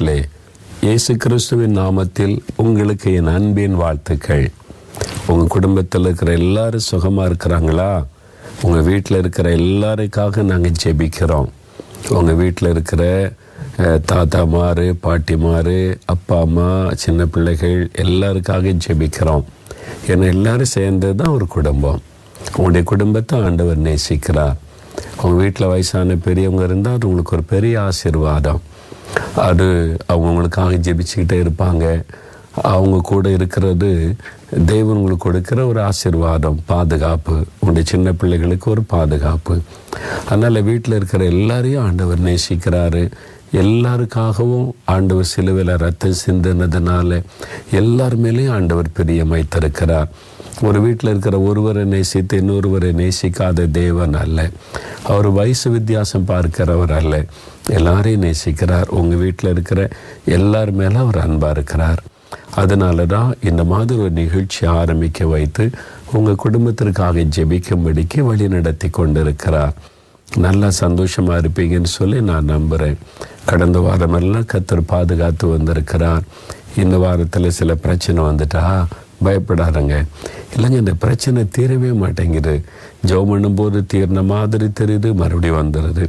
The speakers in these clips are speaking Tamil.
அன்பானவர்களே இயேசு கிறிஸ்துவின் நாமத்தில் உங்களுக்கு என் அன்பின் வாழ்த்துக்கள். உங்கள் குடும்பத்தில் இருக்கிற எல்லாரும் சுகமாக இருக்கிறாங்களா? உங்கள் வீட்டில் இருக்கிற எல்லாருக்காக நாங்கள் ஜெபிக்கிறோம். உங்கள் வீட்டில் இருக்கிற அஹ், பாட்டி பாட்டிமாரு அப்பா அம்மா சின்ன பிள்ளைகள் எல்லாருக்காக ஜெபிக்கிறோம். ஏன்னா எல்லாரும் சேர்ந்தது தான் ஒரு குடும்பம். உங்களுடைய குடும்பத்தை ஆண்டவர் நேசிக்கிறார். உங்கள் வீட்டில் வயசான பெரியவங்க இருந்தால் அது உங்களுக்கு ஒரு பெரிய ஆசீர்வாதம். அது அவங்கவுங்களுக்காக ஜெபிச்சுக்கிட்டே இருப்பாங்க. அவங்க கூட இருக்கிறது தெய்வம் உங்களுக்கு கொடுக்கிற ஒரு ஆசீர்வாதம் பாதுகாப்பு. உங்களுடைய சின்ன பிள்ளைகளுக்கு ஒரு பாதுகாப்பு. அதனால் வீட்டில் இருக்கிற எல்லாரையும் ஆண்டவர் நேசிக்கிறாரு. எல்லாருக்காகவும் ஆண்டவர் சிலுவையில் ரத்தம் சிந்தினதுனால எல்லார் மேலேயும் ஆண்டவர் பெரிய தருக்கிறார் ஒரு வீட்டில் இருக்கிற ஒருவரை நேசித்து இன்னொருவரை நேசிக்காத தேவன் அல்ல. அவர் வயசு வித்தியாசம் பார்க்கிறவர் அல்ல. எல்லாரையும் நேசிக்கிறார். உங்கள் வீட்டில் இருக்கிற எல்லார் மேலே அவர் அன்பாக இருக்கிறார். அதனால தான் இந்த மாதிரி ஒரு நிகழ்ச்சி ஆரம்பிக்க வைத்து உங்கள் குடும்பத்திற்காக ஜெபிக்கும்படிக்கு வழி நடத்தி கொண்டிருக்கிறார். நல்லா சந்தோஷமாக இருப்பீங்கன்னு சொல்லி நான் நம்புகிறேன் கடந்த வாரமெல்லாம் கத்தர் பாதுகாத்து வந்திருக்கிறார். இந்த வாரத்தில் சில பிரச்சனை வந்துட்டா பயப்படாதங்க. இல்லைங்க இந்த பிரச்சனை தீரவே மாட்டேங்குது. ஜெபம் பண்ணும்போது தீர்ன மாதிரி தெரியுது மறுபடியும் வந்துடுது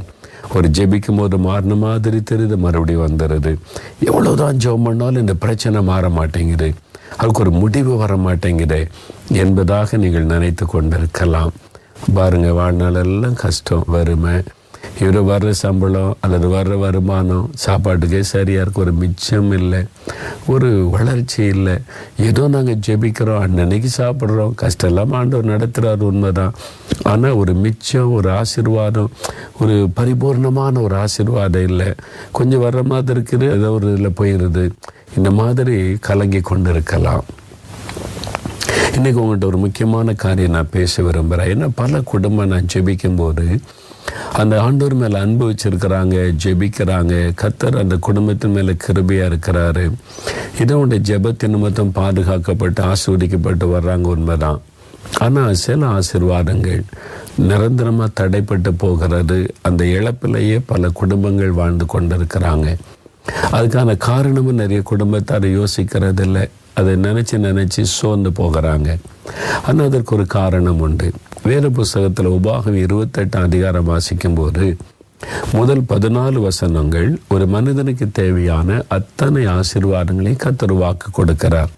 ஒரு ஜெபிக்கும் போது மாறின மாதிரி தெரியுது மறுபடியும் வந்துடுது எவ்வளோதான் ஜெபம் பண்ணாலும் இந்த பிரச்சனை மாற மாட்டேங்குது. அதுக்கு ஒரு முடிவு வர மாட்டேங்குது என்பதாக நீங்கள் நினைத்து கொண்டிருக்கலாம். பாருங்கள் வாழ்நாளெல்லாம் கஷ்டம் வறுமை. இவர் வர்ற சம்பளம் அல்லது வர்ற வருமானம் சாப்பாட்டுக்கே சரியாக இருக்கு ஒரு மிச்சம் இல்லை. ஒரு வளர்ச்சி இல்லை. ஏதோ நாங்கள் ஜெபிக்கிறோம் அன்னன்னைக்கு சாப்பிட்றோம். கஷ்டம் இல்லாமல் ஆண்டவர் நடத்துகிறார் உண்மைதான். ஆனால் ஒரு மிச்சம் ஒரு ஆசிர்வாதம் ஒரு பரிபூர்ணமான ஒரு ஆசிர்வாதம் இல்லை. கொஞ்சம் வர்ற மாதிரி இருக்குது ஏதோ ஒரு இதில் போயிடுது இந்த மாதிரி கலங்கி கொண்டு இருக்கலாம் இன்றைக்கி உங்கள்கிட்ட ஒரு முக்கியமான காரியம் நான் பேச விரும்புகிறேன் ஏன்னா பல குடும்பம் நான் ஜெபிக்கும்போது அந்த ஆண்டோர் மேலே அன்பு வச்சிருக்கிறாங்க ஜெபிக்கிறாங்க. கத்தர் அந்த குடும்பத்தின் மேலே கிருபியாக இருக்கிறாரு. இதனுடைய ஜெபத்தின் நிமித்தம் பாதுகாக்கப்பட்டு ஆஸ்வதிக்கப்பட்டு வர்றாங்க உண்மைதான். ஆனால் சில ஆசீர்வாதங்கள் நிரந்தரமாக தடைப்பட்டு போகிறது. அந்த இழப்பிலேயே பல குடும்பங்கள் வாழ்ந்து கொண்டிருக்கிறாங்க. அதுக்கான காரணமும் நிறைய குடும்பத்தார் யோசிக்கிறதில்லை. அதை நினச்சி நினச்சி சோர்ந்து போகிறாங்க. ஆனால் அதற்கு ஒரு காரணம் உண்டு. வேறு புஸ்தகத்தில் உபாகம் இருபத்தெட்டாம் அதிகாரம் வாசிக்கும்போது முதல் பதினாலு வசனங்கள் ஒரு மனிதனுக்கு தேவையான அத்தனை ஆசீர்வாதங்களை கத்தர் வாக்கு கொடுக்கிறார்.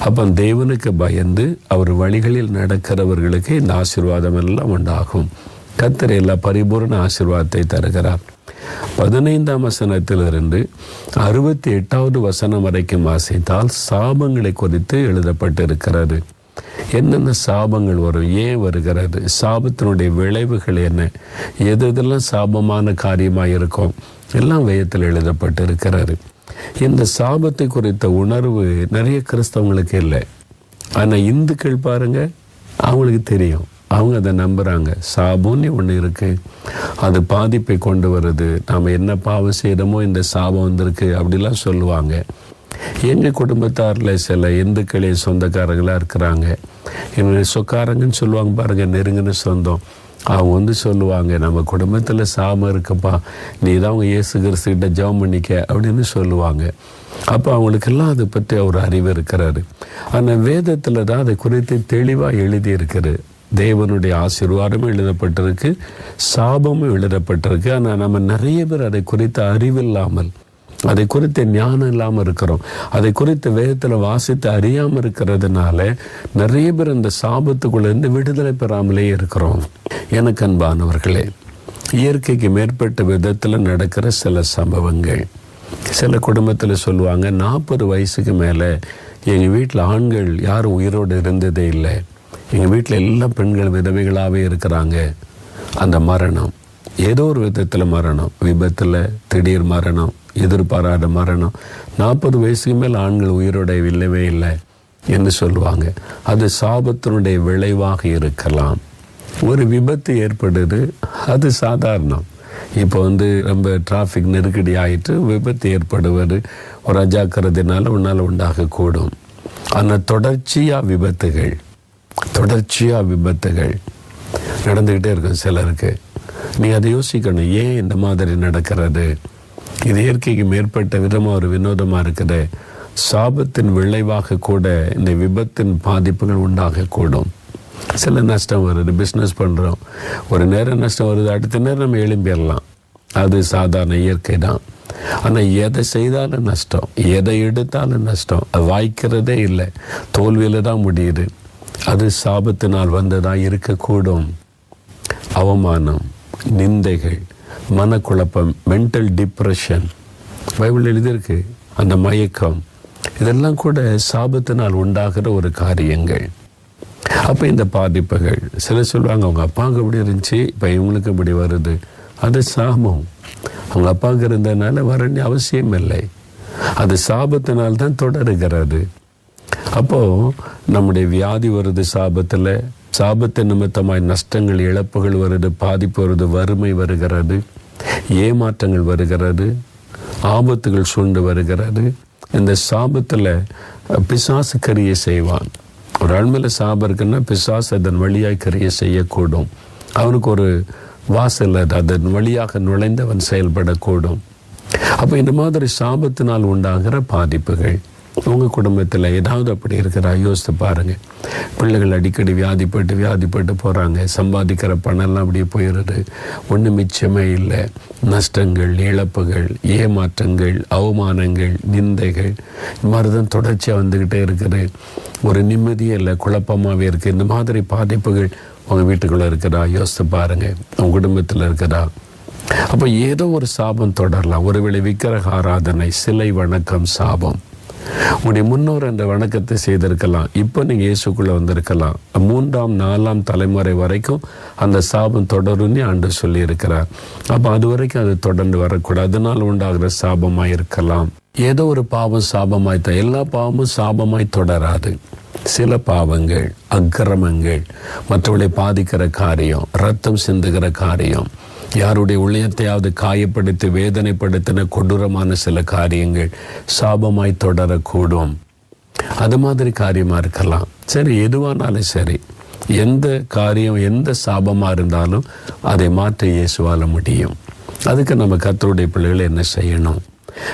அப்போ தேவனுக்கு பயந்து அவர் வழிகளில் நடக்கிறவர்களுக்கு இந்த ஆசீர்வாதம் எல்லாம் உண்டாகும். கத்தர் எல்லா பரிபூர்ண ஆசீர்வாதத்தை தருகிறார். பதினைந்தாம் வசனத்திலிருந்து அறுபத்தி எட்டாவது வசனம் வரைக்கும் வாசித்தால் சாபங்களை குறித்து எழுதப்பட்டிருக்கிறது. என்னென்ன சாபங்கள் வரும் ஏன் வருகிறது சாபத்தினுடைய விளைவுகள் என்ன எது எதெல்லாம் சாபமான காரியமாக இருக்கும் எல்லாம் வேகத்தில் எழுதப்பட்டு இருக்கிறாரு இந்த சாபத்தை குறித்த உணர்வு நிறைய கிறிஸ்தவங்களுக்கு இல்லை. ஆனால் இந்துக்கள் பாருங்க அவங்களுக்கு தெரியும். அவங்க அதை நம்புகிறாங்க சாபம்னு ஒன்று இருக்கு. அது பாதிப்பை கொண்டு வருது. நாம் என்ன பாவம் செய்கிறோமோ இந்த சாபம் வந்திருக்கு அப்படிலாம் சொல்லுவாங்க. எங்கள் குடும்பத்தாரில் சில இந்துக்களே சொந்தக்காரங்களாக இருக்கிறாங்க. என்னுடைய சொக்காரங்கன்னு சொல்லுவாங்க பாருங்க நெருங்கின சொந்தம். அவங்க வந்து சொல்லுவாங்க நம்ம குடும்பத்தில் சாம இருக்குப்பா நீ தான் அவங்க இயேசு கிறிஸ்துக்கிட்ட ஜெபம் பண்ணிக்க அப்படின்னு சொல்லுவாங்க. அப்போ அவங்களுக்கெல்லாம் அதை பற்றி அவர் அறிவு இருக்கிறாரு. ஆனால் வேதத்தில் தான் அதை குறித்து தெளிவாக எழுதி தேவனுடைய ஆசீர்வாதமும் எழுதப்பட்டிருக்கு சாபமும் எழுதப்பட்டிருக்கு. ஆனால் நம்ம நிறைய பேர் அதை குறித்த அறிவில்லாமல் அதை குறித்து ஞானம் இல்லாமல் இருக்கிறோம். அதை குறித்து வேதத்தில் வாசித்து அறியாமல் இருக்கிறதுனால நிறைய பேர் இந்த சாபத்துக்குள்ளேருந்து விடுதலை பெறாமலே இருக்கிறோம். எனக்கு அன்பானவர்களே இயற்கைக்கு மேற்பட்ட விதத்தில் நடக்கிற சில சம்பவங்கள். சில குடும்பத்தில் சொல்லுவாங்க நாற்பது வயசுக்கு மேலே எங்கள் வீட்டில் ஆண்கள் யாரும் உயிரோடு இருந்ததே இல்லை. எங்கள் வீட்டில் எல்லா பெண்கள் விதவைகளாகவே இருக்கிறாங்க. அந்த மரணம் ஏதோ ஒரு விதத்தில் மரணம். விபத்தில் திடீர் மரணம். எதிர்பாராத மரணம். நாற்பது வயசுக்கு மேல் ஆண்கள் உயிரோட இல்லவே இல்லை என்று சொல்லுவாங்க. அது சாபத்தினுடைய விளைவாக இருக்கலாம். ஒரு விபத்து ஏற்படுது அது சாதாரணம். இப்போ வந்து ரொம்ப டிராஃபிக் நெருக்கடி ஆயிட்டு விபத்து ஏற்படுவது ஒரு அஜாக்கிரதைனால உன்னால் உண்டாகக்கூடும். ஆனால் தொடர்ச்சியாக விபத்துகள் தொடர்ச்சியாக விபத்துகள் நடந்துக்கிட்டே இருக்கும் சிலருக்கு. நீ அதை யோசிக்கணும் ஏன் இந்த மாதிரி நடக்கிறது? இது இயற்கைக்கு மேற்பட்ட விதமாக ஒரு வினோதமாக இருக்குது. சாபத்தின் விளைவாக கூட இந்த விபத்தின் பாதிப்புகள் உண்டாகக்கூடும். சில நஷ்டம் வருது பிஸ்னஸ் பண்ணுறோம் ஒரு நேரம் நஷ்டம் வருது அடுத்த நேரம் நம்ம எழும்பிடலாம். அது சாதாரண இயற்கை தான். ஆனால் எதை செய்தாலும் நஷ்டம் எதை எடுத்தாலும் நஷ்டம் அது வாய்க்கிறதே இல்லை. தோல்வியில் தான் முடியுது. அது சாபத்தினால் வந்ததாக இருக்கக்கூடும். அவமானம் நிந்தைகள் மனக்குழப்பம் மென்டல் டிப்ரெஷன் பைபிள் எழுதியிருக்கு அந்த மயக்கம். இதெல்லாம் கூட சாபத்தினால் உண்டாகிற ஒரு காரியங்கள். அப்போ இந்த பாதிப்புகள் சில சொல்லுவாங்க அவங்க அப்பாவுக்கு இப்படி இருந்துச்சு இப்போ இவங்களுக்கு இப்படி வருது. அது சாபம். அவங்க அப்பாவுக்கு இருந்ததுனால வரணும் அவசியம் இல்லை. அது சாபத்தினால் தான் தொடருகிறது. அப்போது நம்முடைய வியாதி வருது சாபத்தில் சாபத்து நிமித்தமாய் நஷ்டங்கள் இழப்புகள் வருது பாதிப்பு வருது வறுமை வருகிறது ஏமாற்றங்கள் வருகிறது ஆபத்துகள் சூழ்ந்து வருகிறது. இந்த சாபத்தில் பிசாசு கரிய செய்வான். ஒரு ஆண்மையில் சாபம் இருக்குன்னா பிசாசு அதன் வழியாக கரிய செய்யக்கூடும். அவனுக்கு ஒரு வாசல் அது அதன் வழியாக நுழைந்தவன் செயல்படக்கூடும். அப்போ இந்த மாதிரி சாபத்தினால் உண்டாகிற பாதிப்புகள். உங்கள் குடும்பத்தில் ஏதாவது அப்படி இருக்கிறா யோசித்து பாருங்கள் பிள்ளைகள் அடிக்கடி வியாதிப்பட்டு வியாதிப்பட்டு போகிறாங்க சம்பாதிக்கிற பணம்லாம் அப்படியே போயிடுது. ஒன்றும் மிச்சமே இல்லை. நஷ்டங்கள் இழப்புகள் ஏமாற்றங்கள் அவமானங்கள் நிந்தைகள். இந்த மாதிரி தான் தொடர்ச்சியாக வந்துக்கிட்டே இருக்குது. ஒரு நிம்மதியே இல்லை குழப்பமாகவே இருக்குது இந்த மாதிரி பாதிப்புகள் உங்கள் வீட்டுக்குள்ளே இருக்கிறா யோசித்து பாருங்கள் உங்கள் குடும்பத்தில் இருக்கிறா அப்போ ஏதோ ஒரு சாபம் தொடரலாம். ஒருவேளை விக்கிரக ஆராதனை சிலை வணக்கம் சாபம். உங்களுடைய முன்னோர் அந்த வணக்கத்தை செய்திருக்கலாம். இப்போ நீங்கள் இயேசுக்குள்ளே வந்திருக்கலாம். மூன்றாம் நாலாம் தலைமுறை வரைக்கும் அந்த சாபம் தொடரும்னு ஆண்டு சொல்லியிருக்கிறார். அப்போ அது வரைக்கும் அது தொடர்ந்து வரக்கூடாது. அதனால் உண்டாகிற சாபமாக இருக்கலாம். ஏதோ ஒரு பாவம் சாபமாய் தான் எல்லா பாவமும் சாபமாய் தொடராது. சில பாவங்கள் அக்கிரமங்கள் மற்றவர்களை பாதிக்கிற காரியம் ரத்தம் சிந்துகிற காரியம் யாருடைய உள்ளயத்தையாவது காயப்படுத்தி வேதனைப்படுத்தின கொடூரமான சில காரியங்கள் சாபமாய் தொடரக்கூடும். அது மாதிரி காரியமாக இருக்கலாம். சரி எதுவானாலும் சரி எந்த காரியம் எந்த சாபமாக இருந்தாலும் அதை மாற்ற இயேசுவால முடியும். அதுக்கு நம்ம கத்தருடைய பிள்ளைகளை என்ன செய்யணும்?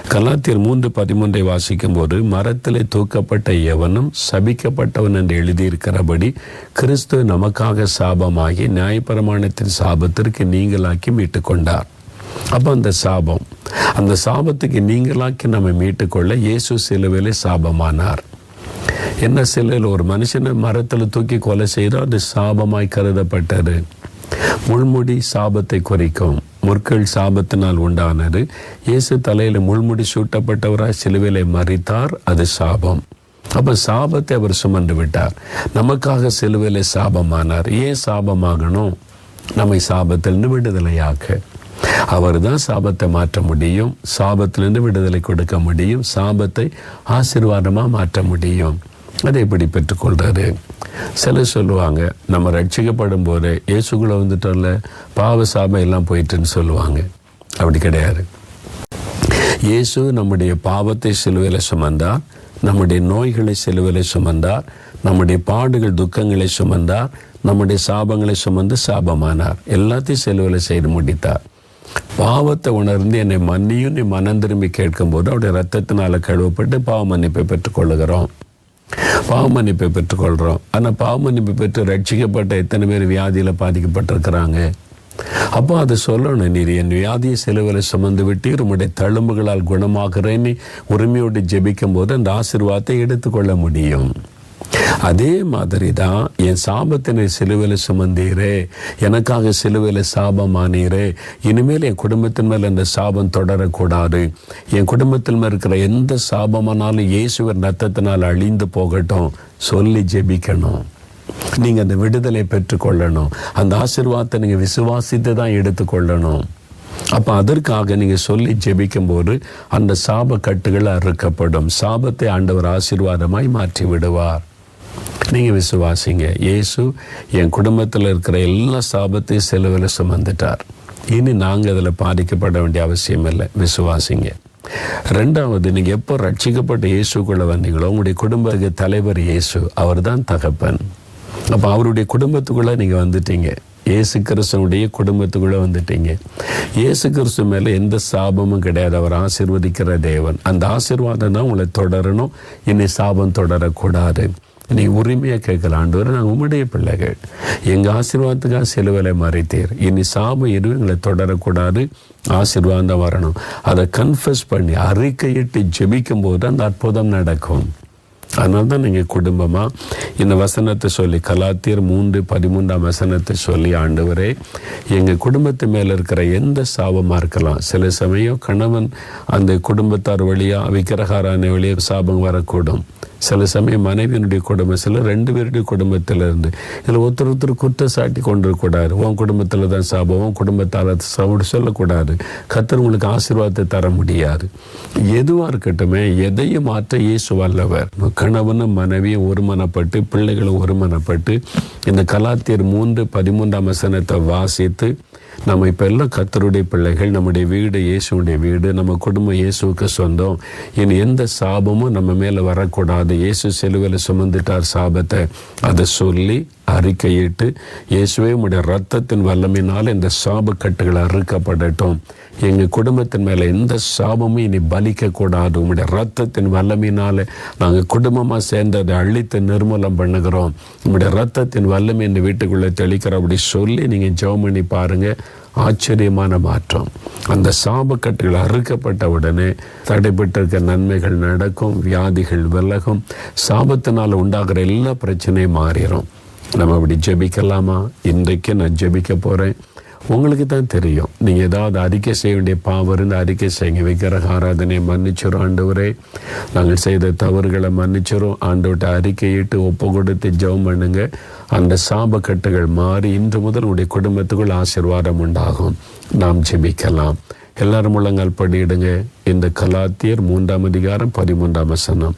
கலாத்தியர் மூன்று பதிமூன்றை வாசிக்கும் போது மரத்திலே தூக்கப்பட்ட எவனும் சபிக்கப்பட்டவன் என்று எழுதியிருக்கிறபடி கிறிஸ்து நமக்காக சாபமாகி நியாயப்பிரமாணத்தின் சாபத்திற்கு நீங்களாக்கி மீட்டுக்கொண்டார். அப்போ அந்த சாபம் அந்த சாபத்துக்கு நீங்களாக்கி நம்ம மீட்டுக்கொள்ள இயேசு சிலுவையிலே சாபமானார். என்ன சிலையில் ஒரு மனுஷனை மரத்தில் தூக்கி கொலை செய்தால் அது சாபமாய் கருதப்பட்டது. முள்முடி சாபத்தை குறிக்கும். முற்கள் சாபத்தினால் உண்டானது. இயேசு தலையில் முள்முடி சூட்டப்பட்டவராய் சிலுவையிலே மறித்தார் அது சாபம். அப்போ சாபத்தை அவர் சுமந்து விட்டார். நமக்காக சிலுவையிலே சாபமானார். ஏன் சாபமாகணும்? நம்மை சாபத்திலிருந்து விடுதலையாக்க. அவர் தான் சாபத்தை மாற்ற முடியும். சாபத்திலிருந்து விடுதலை கொடுக்க முடியும். சாபத்தை ஆசீர்வாதமாக மாற்ற முடியும். அதை எப்படி பெற்றுக்கொள்கிறாரு சிலர் சொல்லுவாங்க நம்ம ரட்சிக்கப்படும் போது இயேசுக்குள்ள வந்துட்டோம்ல பாவ சாபம் எல்லாம் போயிட்டுன்னு சொல்லுவாங்க. அப்படி கிடையாது. இயேசு நம்முடைய பாவத்தை சிலுவையில் சுமந்தார் நம்முடைய நோய்களை சிலுவையில் சுமந்தார் நம்முடைய பாடுகள் துக்கங்களை சுமந்தார் நம்முடைய சாபங்களை சுமந்து சாபமானார். எல்லாத்தையும் சிலுவையில் செய்து முடித்தார். பாவத்தை உணர்ந்து என்னை மன்னியும் நீ மனம் திரும்பி கேட்கும்போது அவருடைய ரத்தத்தினால கழுவப்பட்டு பாவ மன்னிப்பை பெற்றுக்கொள்ளுகிறோம். பாவ மன்னிப்பை பெற்றுக்கொள்கிறோம் ஆனால் பாவ மன்னிப்பை பெற்று ரட்சிக்கப்பட்ட எத்தனை பேர் வியாதியில் பாதிக்கப்பட்டிருக்கிறாங்க? அப்போ அதை சொல்லணும் நீர் என் வியாதியை செலவில் சுமந்து விட்டு உம்முடைய தழும்புகளால் குணமாகிறேன்னு உரிமையோடு ஜெபிக்கும் போது அந்த ஆசிர்வாதத்தை எடுத்துக்கொள்ள முடியும். அதே மாதிரி தான் என் சாபத்தினை சிலுவையில் சுமந்தீரே எனக்காக சிலுவையில் சாபமானீரே இனிமேல் என் குடும்பத்தின் மேல் அந்த சாபம் தொடரக்கூடாது. என் குடும்பத்தில் மேல் இருக்கிற எந்த சாபமானாலும் இயேசுவர் நத்தத்தினால் அழிந்து போகட்டும். சொல்லி ஜெபிக்கணும். நீங்கள் அந்த விடுதலை பெற்றுக்கொள்ளணும். அந்த ஆசிர்வாதத்தை நீங்கள் விசுவாசித்து தான் எடுத்துக்கொள்ளணும். அப்போ அதற்காக நீங்கள் சொல்லி ஜெபிக்கும்போது அந்த சாப கட்டுகள் அறுக்கப்படும். சாபத்தை ஆண்டவர் ஆசீர்வாதமாய் மாற்றி விடுவார் நீங்கள் விசுவாசிங்க. இயேசு என் குடும்பத்தில் இருக்கிற எல்லா சாபத்தையும் செலவில் சுமந்துட்டார். இனி நாங்கள் அதில் பாதிக்கப்பட வேண்டிய அவசியம் இல்லை. விசுவாசிங்க. ரெண்டாவது நீங்கள் எப்போ ரட்சிக்கப்பட்ட இயேசுக்குள்ளே வந்தீங்களோ உங்களுடைய குடும்ப தலைவர் இயேசு அவர் தான் தகப்பன். அப்போ அவருடைய குடும்பத்துக்குள்ளே நீங்கள் வந்துட்டீங்க. இயேசு கிறிஸ்துவனுடைய குடும்பத்துக்குள்ளே வந்துட்டீங்க. இயேசு கிறிஸ்து மேலே எந்த சாபமும் கிடையாது. அவர் ஆசிர்வதிக்கிற தேவன். அந்த ஆசீர்வாதம் தான் உங்களை தொடரணும். இனி சாபம் தொடரக்கூடாது. நீ உரிமையாக கேட்கல ஆண்டவர் நாங்கள் உம்முடைய பிள்ளைகள் எங்கள் ஆசீர்வாதத்துக்காக சிலுவையில் மறைத்தீர். இனி சாபம் எதுவும் எங்களை தொடரக்கூடாது. ஆசீர்வாதம் வரணும். அதை கன்ஃபஸ் பண்ணி அறிக்கையிட்டு ஜெபிக்கும் போது அந்த அற்புதம் நடக்கும். அதனால தான் நீங்கள் குடும்பமாக இந்த வசனத்தை சொல்லி கலாத்தியர் மூன்று பதிமூன்றாம் வசனத்தை சொல்லி ஆண்டவரே எங்கள் குடும்பத்து மேலே இருக்கிற எந்த சாபமாக இருக்கலாம். சில சமயம் கணவன் அந்த குடும்பத்தார் வழியாக விக்கிரகாரான வழியாக சாபம் வரக்கூடும். சில சமயம் மனைவியினுடைய குடும்பம் சில ரெண்டு பேருடைய குடும்பத்தில் இருந்து இதில் ஒருத்தர் ஒருத்தர் குற்றம் சாட்டி கொண்டிருக்கூடாது உன் குடும்பத்தில் தான் சாபம் உன் குடும்பத்தால் சாப்பிட சொல்லக்கூடாது. கத்தர் உங்களுக்கு ஆசீர்வாதத்தை தர முடியாது. எதுவாக இருக்கட்டுமே எதையும் மாற்ற இயேசு வல்லவர். கணவனும் மனைவியும் ஒருமனப்பட்டு பிள்ளைகளும் ஒருமனப்பட்டு இந்த கலாத்தியர் மூன்று பதிமூன்றாம் வசனத்தை வாசித்து நம்ம இப்போ எல்லாம் கத்தருடைய பிள்ளைகள் நம்முடைய வீடு இயேசுடைய வீடு நம்ம குடும்பம் இயேசுவுக்கு சொந்தம். இனி எந்த சாபமும் நம்ம மேலே வரக்கூடாது. இயேசு செலுவில் சுமந்துட்டார் சாபத்தை. அதை சொல்லி அறிக்கையிட்டு இயேசுவே உடைய ரத்தத்தின் வல்லமினால் இந்த சாபக்கட்டுகள் அறுக்கப்படட்டும். எங்கள் குடும்பத்தின் மேலே எந்த சாபமும் இனி பலிக்கக்கூடாது. உங்களுடைய ரத்தத்தின் வல்லமையினால் நாங்கள் குடும்பமாக சேர்ந்து அதை அழித்து நிர்மூலம் பண்ணுகிறோம். உங்களுடைய ரத்தத்தின் வல்லமை இந்த வீட்டுக்குள்ளே தெளிக்கிறோம் அப்படி சொல்லி நீங்கள் ஜெபம் பண்ணி பாருங்கள் ஆச்சரியமான மாற்றம். அந்த சாபக்கட்டுகள் அறுக்கப்பட்ட உடனே தடைபட்டிருக்க நன்மைகள் நடக்கும் வியாதிகள் விலகும் சாபத்தினால் உண்டாகிற எல்லா பிரச்சனையும் மாறிடும் நம்ம அப்படி ஜெபிக்கலாமா? இன்றைக்கு நான் ஜெபிக்க போகிறேன் உங்களுக்கு தான் தெரியும். நீங்கள் ஏதாவது அறிக்கை செய்ய வேண்டிய பாவம் இருந்து அறிக்கை செய்யுங்க. விக்கிரக ஆராதனை மன்னிச்சிடும் ஆண்டவரே. நாங்கள் செய்த தவறுகளை மன்னிச்சிடும் ஆண்டவர்கிட்ட அறிக்கையிட்டு ஒப்பு கொடுத்து ஜெபம் பண்ணுங்க. அந்த சாபக்கட்டுகள் மாறி இன்று முதல் உங்களுடைய குடும்பத்துக்குள் ஆசீர்வாதம் உண்டாகும். நாம் ஜெபிக்கலாம். எல்லாரும் முழங்கால் படியிடுங்க. இந்த கலாத்தியர் மூன்றாம் அதிகாரம் பதிமூன்றாம் வசனம்.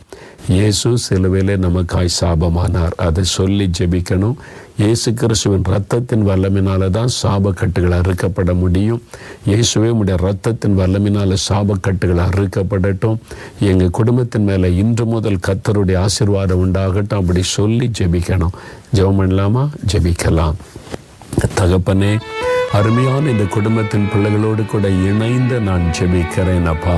இயேசு சிலுவையிலே நமக்காய் சாபமானார். அதை சொல்லி ஜெபிக்கணும். இயேசு கிறிஸ்துவின் ரத்தத்தின் வல்லமினால தான் சாபக்கட்டுகள் அறுக்கப்பட முடியும். இயேசுவே உடைய ரத்தத்தின் வல்லமினால சாபக்கட்டுகள் அறுக்கப்படட்டும். எங்கள் குடும்பத்தின் மேலே இன்று முதல் கத்தருடைய ஆசீர்வாதம் உண்டாகட்டும். அப்படி சொல்லி ஜெபிக்கணும். ஜெபம் பண்ணலாமா? ஜெபிக்கலாம். தகப்பனே அருமையான இந்த குடும்பத்தின் பிள்ளைகளோடு கூட இணைந்து நான் ஜெபிக்கிறேன் அப்பா.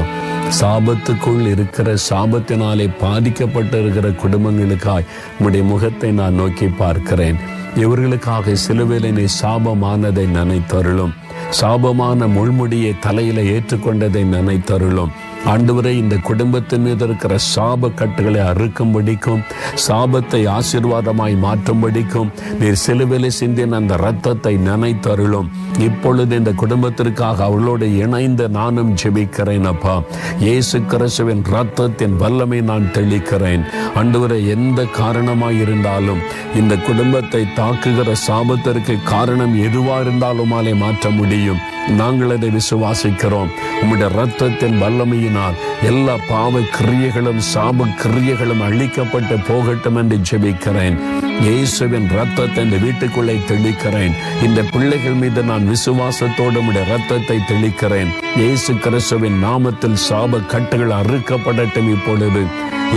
சாபத்துக்குள் இருக்கிற சாபத்தினாலே பாதிக்கப்பட்டு இருக்கிற குடும்பங்களுக்காய் உடைய முகத்தை நான் நோக்கி பார்க்கிறேன். இவர்களுக்காக சிலுவையிலே சாபமானதை நினைத்தருளும். சாபமான முள்முடியை தலையில ஏற்றுக்கொண்டதை நினைத்தருளும். ஆண்டவரை இந்த குடும்பத்தின் மீது இருக்கிற சாப கட்டுகளை அறுக்கும்படிக்கும் சாபத்தை ஆசீர்வாதமாய் மாற்றும்படிக்கும் நீர் சிலுவிலை சிந்தின் அந்த இரத்தத்தை நினைத்தருளும் இப்பொழுது இந்த குடும்பத்திற்காக அவளோடு இணைந்து நானும் ஜெபிக்கிறேன் அப்பா. இயேசு கிறிஸ்துவின் ரத்தத்தின் வல்லமை நான் தெளிக்கிறேன். ஆண்டவரை எந்த காரணமாய் இருந்தாலும் இந்த குடும்பத்தை தாக்குகிற சாபத்திற்கு காரணம் எதுவாக இருந்தாலுமாலே மாற்ற முடியும். நாங்கள் அதை விசுவாசிக்கிறோம். உம்முடைய ரத்தத்தின் வல்லமையினால் எல்லா பாவ கிரியைகளும் சாப கிரியைகளும் அழிக்கப்பட்டு போகட்டும் என்று ஜெபிக்கிறேன். இயேசுவின் ரத்தத்தை இந்த வீட்டுக்குள்ளே தெளிக்கிறேன். இந்த பிள்ளைகள் மீது நான் விசுவாசத்தோடு உம்முடைய ரத்தத்தை தெளிக்கிறேன். இயேசு கிறிஸ்துவின் நாமத்தில் சாப கட்டுகள் அறுக்கப்படட்டும் இப்பொழுது.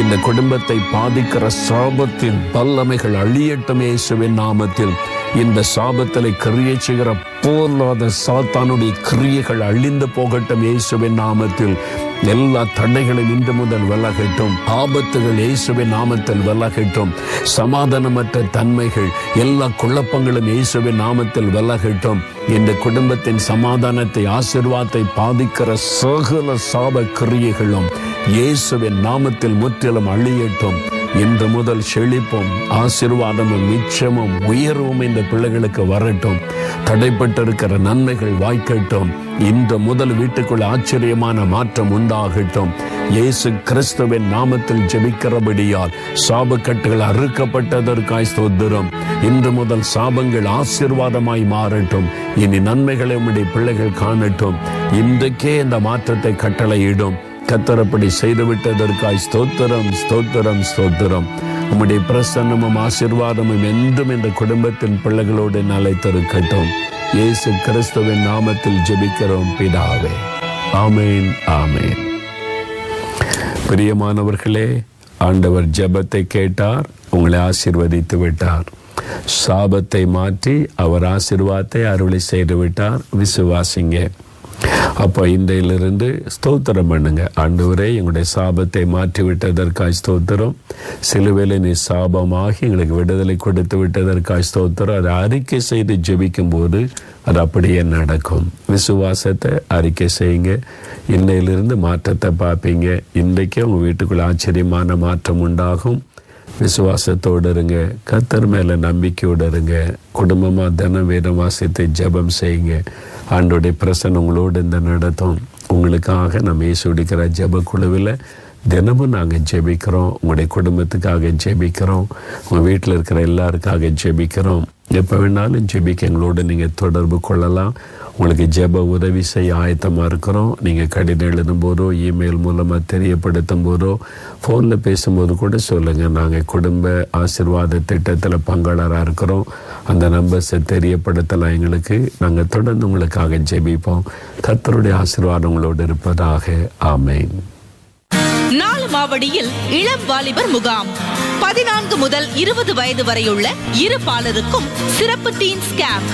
இந்த குடும்பத்தை பாதிக்கிற சாபத்தின் வல்லமைகள் அழியட்டும் இயேசுவின் நாமத்தில். இந்த சாபத்திலே கிரியை செய்கிற போர்லாத சாத்தானுடைய கிரியைகள் அழிந்து போகட்டும் இயேசுவின் நாமத்தில். எல்லா தடைகளும் இன்று முதல் விலகட்டும். ஆபத்துகள் இயேசுவின் நாமத்தில் விலகட்டும். சமாதானமற்ற தன்மைகள் எல்லா குழப்பங்களும் இயேசுவின் நாமத்தில் விலகட்டும். இந்த குடும்பத்தின் சமாதானத்தை ஆசிர்வாதத்தை பாதிக்கிற சகல சாப கிரியைகளும் இயேசுவின் நாமத்தில் முற்றிலும் அழியட்டும். இன்று முதல் செழிப்பும் ஆசீர்வாதமும் மிச்சமும் உயர்வும் இந்த பிள்ளைகளுக்கு வரட்டும். தடைப்பட்டிருக்கிற நன்மைகள் வாய்க்கட்டும். இன்று முதல் வீட்டுக்குள் ஆச்சரியமான மாற்றம் உண்டாகட்டும். இயேசு கிறிஸ்துவின் நாமத்தில் ஜெபிக்கிறபடியால் சாபக்கட்டுகள் அறுக்கப்பட்டதற்காய் ஸ்தோத்திரம். இன்று முதல் சாபங்கள் ஆசீர்வாதமாய் மாறட்டும். இனி நன்மைகளை உம்முடைய பிள்ளைகள் காணட்டும். இன்றைக்கே இந்த மாற்றத்தை கட்டளையிடும். கத்தரப்படி செய்துவிட்டதற்காய் ஸ்தோத்திரம் ஸ்தோத்திரம் ஸ்தோத்திரம். உம்முடைய பிரசன்னமும் ஆசிர்வாதமும் என்றும் இந்த குடும்பத்தின் பிள்ளைகளோடு நிலைத்திருக்கட்டும் இயேசு கிறிஸ்துவின் நாமத்தில் ஜெபிக்கிறோம் பிதாவே. ஆமேன் ஆமேன். பிரியமானவர்களே ஆண்டவர் ஜெபத்தை கேட்டார் உங்களை ஆசிர்வதித்து விட்டார். சாபத்தை மாற்றி அவர் ஆசிர்வாதத்தை அருளை செய்து விட்டார் விசுவாசிங்க. அப்போ இன்றையிலிருந்து ஸ்தோத்திரம் பண்ணுங்க. ஆண்டவரே எங்களுடைய சாபத்தை மாற்றி விட்டதற்காய் ஸ்தோத்திரம். சிலுவையில் நீ சாபமாகி எங்களுக்கு விடுதலை கொடுத்து விட்டதற்காய் ஸ்தோத்திரம். அதை அறிக்கை செய்து ஜெபிக்கும் போது அது அப்படியே நடக்கும். விசுவாசத்தை அறிக்கை செய்யுங்க. இன்னையிலிருந்து மாற்றத்தை பார்ப்பீங்க. இன்றைக்கே உங்கள் வீட்டுக்குள்ள ஆச்சரியமான மாற்றம் உண்டாகும். விசுவாசத்தோடு இருங்க. கத்தர் மேலே நம்பிக்கையோடு இருங்க. குடும்பமாக தினம் வேதம் வாசியத்தை ஜெபம் செய்யுங்க. ஆண்டோடைய பிரசன் உங்களோடு இந்த நடத்தும். உங்களுக்காக நம்ம இயேசுடிக்கிற ஜெப குழுவில் தினமும் நாங்கள் ஜெபிக்கிறோம். உங்களுடைய குடும்பத்துக்காக ஜெபிக்கிறோம். உங்கள் வீட்டில் இருக்கிற எல்லாருக்காக ஜெபிக்கிறோம். எப்போ வேணாலும் ஜெபிக்க எங்களோட நீங்கள் தொடர்பு கொள்ளலாம். உங்களுக்கு ஜெப உதவி செய்ய ஆயத்தமாக இருக்கிறோம். நீங்கள் கடிதம் எழுதும் போதோ இமெயில் மூலமாக தெரியப்படுத்தும் போதோ ஃபோனில் பேசும்போது கூட சொல்லுங்கள் நாங்கள் குடும்ப ஆசிர்வாத திட்டத்தில் பங்காளராக இருக்கிறோம். அந்த நம்பர்ஸை தெரியப்படுத்தலாம் எங்களுக்கு. நாங்கள் தொடர்ந்து உங்களுக்காக ஜெபிப்போம். கத்தருடைய ஆசீர்வாதம் உங்களோடு இருப்பதாக. ஆமேன். நாலு மாவடியில் இளம் வாலிபர் முகாம். பதினான்கு முதல் இருபது வயது வரையுள்ள இரு பாலருக்கும் சிறப்பு டீன் ஸ்கேம்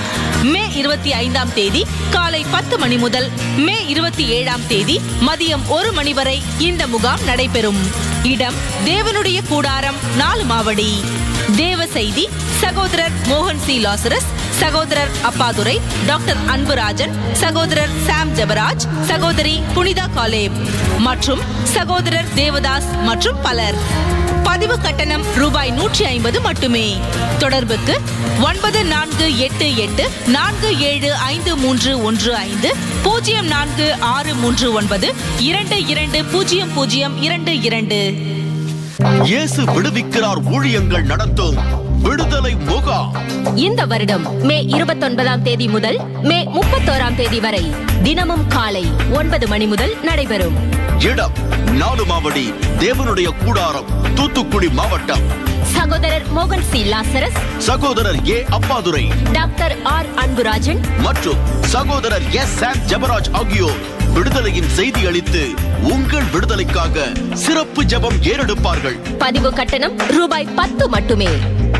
மே இருபத்தி ஐந்தாம் தேதி காலை பத்து மணி முதல் மே இருபத்தி ஏழாம் தேதி மதியம் ஒரு மணி வரை இந்த முகாம் நடைபெறும். இடம் தேவனுடைய கூடாரம் நாலு மாவடி. தேவ செய்தி சகோதரர் மோகன் சி. லாசரஸ் சகோதரர் அப்பாதுரை டாக்டர் அன்புராஜன் சகோதரர் சாம் ஜபராஜ் சகோதரி புனிதா காலேப் மற்றும் சகோதரர் தேவதாஸ் மற்றும் பலர். பதிவு கட்டணம் ரூபாய் நூற்றி ஐம்பது மட்டுமே. தொடர்புக்கு ஒன்பது நான்கு எட்டு எட்டு நான்கு ஏழு ஐந்து மூன்று ஒன்று ஐந்து பூஜ்ஜியம் நான்கு ஆறு மூன்று ஒன்பது இரண்டு இரண்டு பூஜ்ஜியம் பூஜ்ஜியம் இரண்டு இரண்டு. இயேசு விடுவிக்கிறார் ஊழியங்கள் நடத்தும் விடுதலை முகாம். இந்த வருடம் மே இருபத்தொன்பதாம் தேதி முதல் மே முப்பத்தோராம் தேதி வரை தினமும் காலை ஒன்பது மணி முதல் நடைபெறும். இடம் நாலுமாவடி தேவனுடைய கூடாரம் தூத்துக்குடி மாவட்டம். சகோதரர் மோகன் சி. லாசரஸ் சகோதரர் A. Appadurai. Doctor R. Anburajan மற்றும் சகோதரர் எஸ் சாம். ஜபராஜ் ஆகியோர் விடுதலையின் செய்தி அளித்து உங்கள் விடுதலைக்காக சிறப்பு ஜெபம் ஏறெடுப்பார்கள். பதிவு கட்டணம் ரூபாய் பத்து மட்டுமே.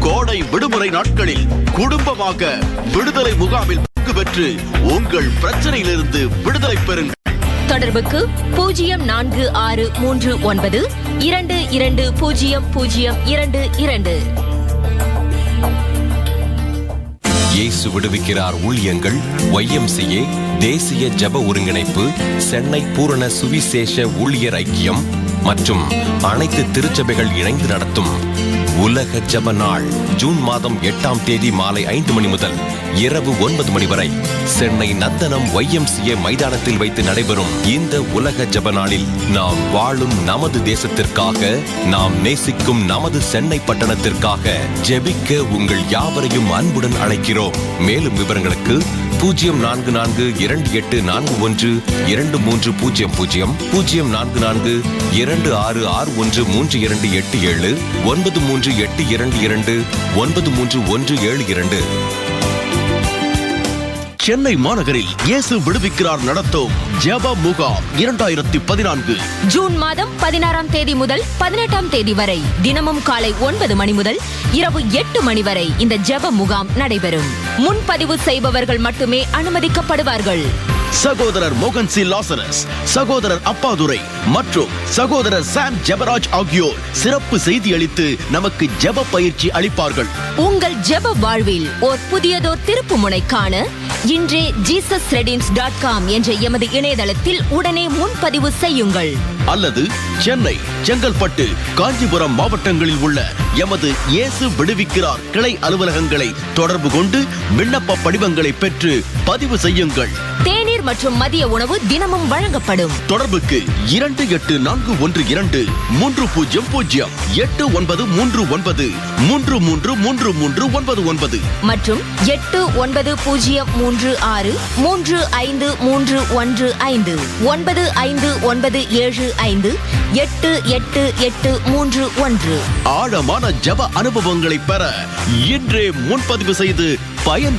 கோடை விடுமுறை நாட்களில் குடும்பமாக விடுதலை முகாமில் பங்கு பெற்று உங்கள் பிரச்சனையிலிருந்து விடுதலை பெறுங்கள். தொடர்புக்கு பூஜ்ஜியம் நான்கு ஆறு மூன்று ஒன்பது இரண்டு இரண்டு பூஜ்ஜியம் பூஜ்ஜியம் இரண்டு இரண்டு. இயேசு விடுவிக்கிறார் ஊழியங்கள் ஒய்எம்சிஏ தேசிய ஜெப ஒருங்கிணைப்பு சென்னை பூரண சுவிசேஷ ஊழியர் ஐக்கியம் மற்றும் அனைத்து திருச்சபைகள் இணைந்து நடத்தும் உலக ஜப நாள் ஜூன் மாதம் எட்டாம் தேதி மாலை ஐந்து மணி முதல் இரவு ஒன்பது மணி வரை சென்னை நந்தனம் YMCA மைதானத்தில் வைத்து நடைபெறும் இந்த உலக ஜப நாளில் நாம் வாழும் நமது தேசத்திற்காக நாம் நேசிக்கும் நமது சென்னை பட்டணத்திற்காக ஜெபிக்க உங்கள் யாவரையும் அன்புடன் அழைக்கிறோம். மேலும் விவரங்களுக்கு பூஜ்ஜியம் நான்கு நான்கு இரண்டு எட்டு நான்கு ஒன்று இரண்டு மூன்று பூஜ்ஜியம் பூஜ்ஜியம் பூஜ்ஜியம் நான்கு நான்கு இரண்டு ஆறு ஆறு ஒன்று மூன்று இரண்டு எட்டு ஏழு ஒன்பது மூன்று எட்டு இரண்டு இரண்டு ஒன்பது மூன்று ஒன்று ஏழு இரண்டு. சென்னை மாநகரில் இயேசு விடுவிக்கிறார் நடத்தும் ஜப முகாம் இரண்டாயிரத்தி பதினான்கு. ஜூன் மாதம் பதினாறாம் தேதி முதல் பதினெட்டாம் தேதி வரை தினமும் காலை ஒன்பது மணி முதல் இரவு எட்டு மணி வரை இந்த ஜப முகாம் நடைபெறும். முன்பதிவு செய்பவர்கள் மட்டுமே அனுமதிக்கப்படுவார்கள். சகோதரர் மோகன் சி. லாசரஸ் சகோதரர் அப்பாதுரை மற்றும் சகோதரர் சாம் ஜெபராஜ் ஆகியோர் சிறப்பு செய்தி அளித்து நமக்கு ஜெப பயிற்சி அளிப்பார்கள். உங்கள் ஜெப வாழ்வில் ஓர் புதியதோர் திருப்பு முனை காண இன்றே ஜீசஸ் ரெடின்ஸ் டாட் காம் என்ற எமது இணையதளத்தில் உடனே முன்பதிவு செய்யுங்கள். அல்லது சென்னை செங்கல்பட்டு காஞ்சிபுரம் மாவட்டங்களில் உள்ள எமது இயேசு விடுவிக்கிறார் கிளை அலுவலகங்களை தொடர்பு கொண்டு விண்ணப்ப படிவங்களை பெற்று பதிவு செய்யுங்கள். தேநீர் மற்றும் மதிய உணவு தினமும் வழங்கப்படும். தொடர்புக்கு இரண்டு எட்டு நான்கு ஒன்று இரண்டு மூன்று பூஜ்ஜியம் பூஜ்ஜியம் எட்டு ஒன்பது மூன்று ஒன்பது மூன்று மூன்று மூன்று மூன்று ஒன்பது ஒன்பது. மற்றும் எட்டு ஒன்பது பூஜ்ஜியம் மூன்று ஆறு மூன்று ஐந்து மூன்று ஒன்று ஐந்து ஒன்பது ஐந்து ஒன்பது ஏழு ஐந்து எட்டு எட்டு எட்டு மூன்று ஒன்று. ஆழமான ஜப அனுபவங்களை பெற இன்றே முன்பதிவு செய்து பயன்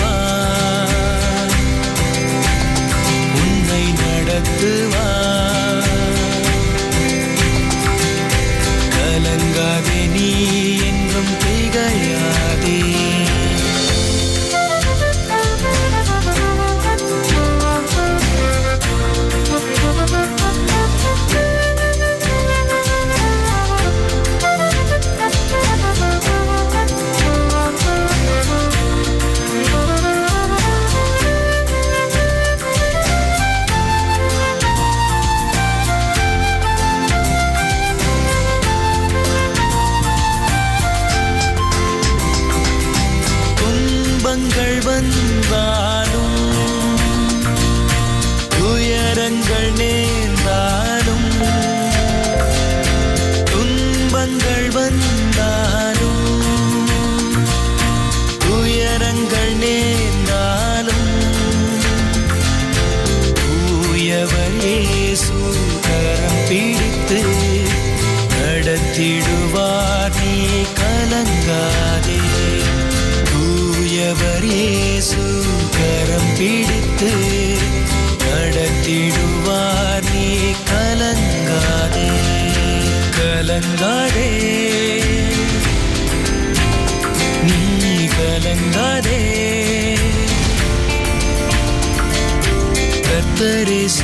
eres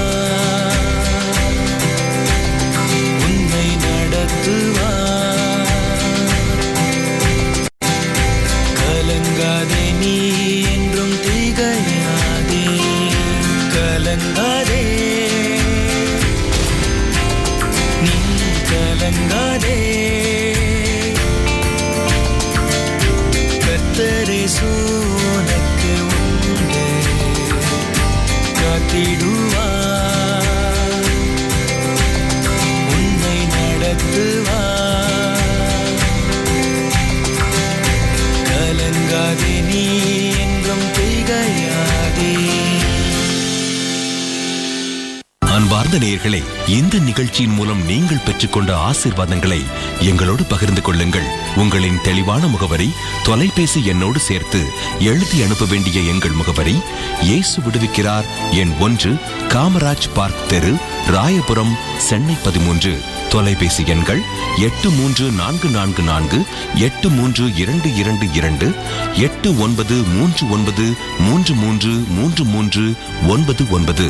நேயர்களே இந்த நிகழ்ச்சியின் மூலம் நீங்கள் பெற்றுக்கொண்ட ஆசீர்வாதங்களை எங்களோடு பகிர்ந்து கொள்ளுங்கள். உங்களின் தெளிவான முகவரி தொலைபேசி எண்ணோடு சேர்த்து எழுதி அனுப்ப வேண்டிய எங்கள் முகவரி இயேசு விடுவிக்கிறார் எண் ஒன்று காமராஜ் பார்க் தெரு ராயபுரம் சென்னை பதிமூன்று. தொலைபேசி எண்கள் எட்டு மூன்று நான்கு நான்கு நான்கு எட்டு மூன்று இரண்டு இரண்டு இரண்டு எட்டு ஒன்பது மூன்று ஒன்பது மூன்று மூன்று மூன்று மூன்று ஒன்பது ஒன்பது.